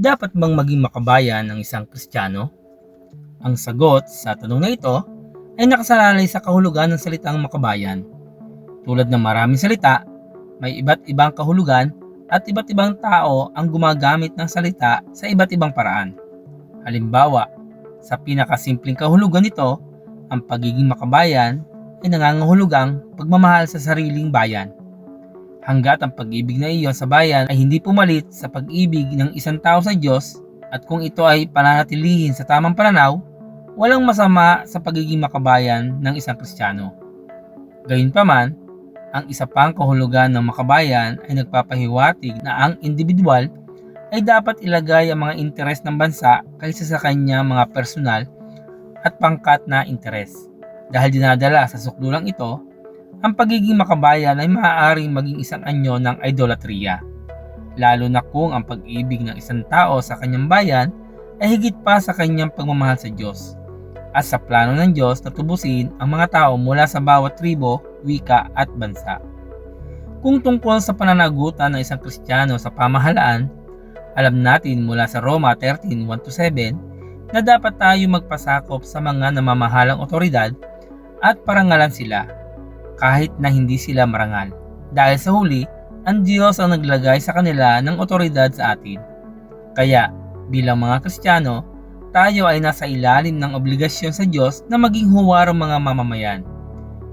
Dapat bang maging makabayan ng isang Kristiyano? Ang sagot sa tanong na ito ay nakasalalay sa kahulugan ng salitang makabayan. Tulad ng maraming salita, may iba't ibang kahulugan at iba't ibang tao ang gumagamit ng salita sa iba't ibang paraan. Halimbawa, sa pinakasimpleng kahulugan nito, ang pagiging makabayan ay nangangahulugang pagmamahal sa sariling bayan. Hanggat ang pag-ibig na iyon sa bayan ay hindi pumalit sa pag-ibig ng isang tao sa Diyos at kung ito ay pananatilihin sa tamang pananaw, walang masama sa pagiging makabayan ng isang Kristiyano. Gayunpaman, ang isa pang kahulugan ng makabayan ay nagpapahiwatig na ang individual ay dapat ilagay ang mga interes ng bansa kaysa sa kanyang mga personal at pangkat na interes. Dahil dinadala sa sukdulang ito, ang pagiging makabayan ay maaaring maging isang anyo ng idolatriya. Lalo na kung ang pag-ibig ng isang tao sa kanyang bayan ay higit pa sa kanyang pagmamahal sa Diyos at sa plano ng Diyos na tubusin ang mga tao mula sa bawat tribo, wika at bansa. Kung tungkol sa pananagutan ng isang Kristiyano sa pamahalaan, alam natin mula sa Roma 13:1-7 na dapat tayo magpasakop sa mga namamahalang otoridad at parangalan sila kahit na hindi sila marangal. Dahil sa huli, ang Diyos ang naglagay sa kanila ng otoridad sa atin. Kaya, bilang mga Kristiyano, tayo ay nasa ilalim ng obligasyon sa Diyos na maging huwarang mga mamamayan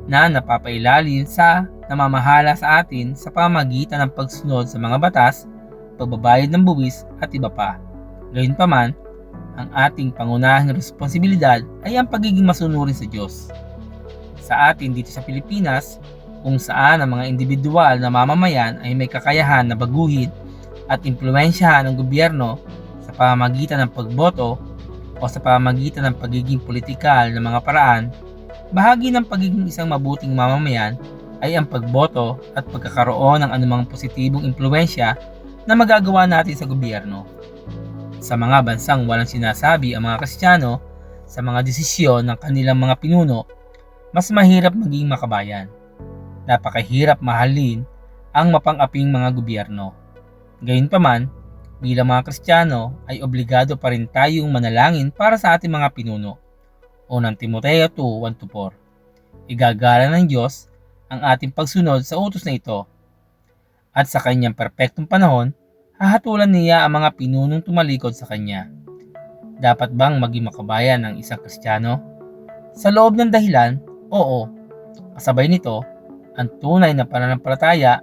na napapailalim sa namamahala sa atin sa pamagitan ng pagsunod sa mga batas, pagbabayad ng buwis at iba pa. Gayunpaman, ang ating pangunahing responsibilidad ay ang pagiging masunurin sa Diyos. Sa atin dito sa Pilipinas, kung saan ang mga individual na mamamayan ay may kakayahan na baguhin at impluensyahan ng gobyerno sa pamamagitan ng pagboto o sa pamamagitan ng pagiging politikal ng mga paraan, bahagi ng pagiging isang mabuting mamamayan ay ang pagboto at pagkakaroon ng anumang positibong impluensya na magagawa natin sa gobyerno. Sa mga bansang walang sinasabi ang mga Kristiyano sa mga desisyon ng kanilang mga pinuno, mas mahirap maging makabayan. Napakahirap mahalin ang mapang-aping mga gobyerno. Gayunpaman, bilang mga Kristiyano ay obligado pa rin tayong manalangin para sa ating mga pinuno. Unang Timoteo 2:1-4. Igagala ng Diyos ang ating pagsunod sa utos na ito. At sa kanyang perpektong panahon, hahatulan niya ang mga pinunong tumalikod sa kanya. Dapat bang maging makabayan ng isang Kristiyano? Sa loob ng dahilan, oo. Kasabay nito, ang tunay na pananampalataya,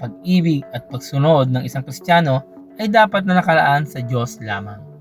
pag-ibig at pagsunod ng isang Kristiyano ay dapat na nakalaan sa Diyos lamang.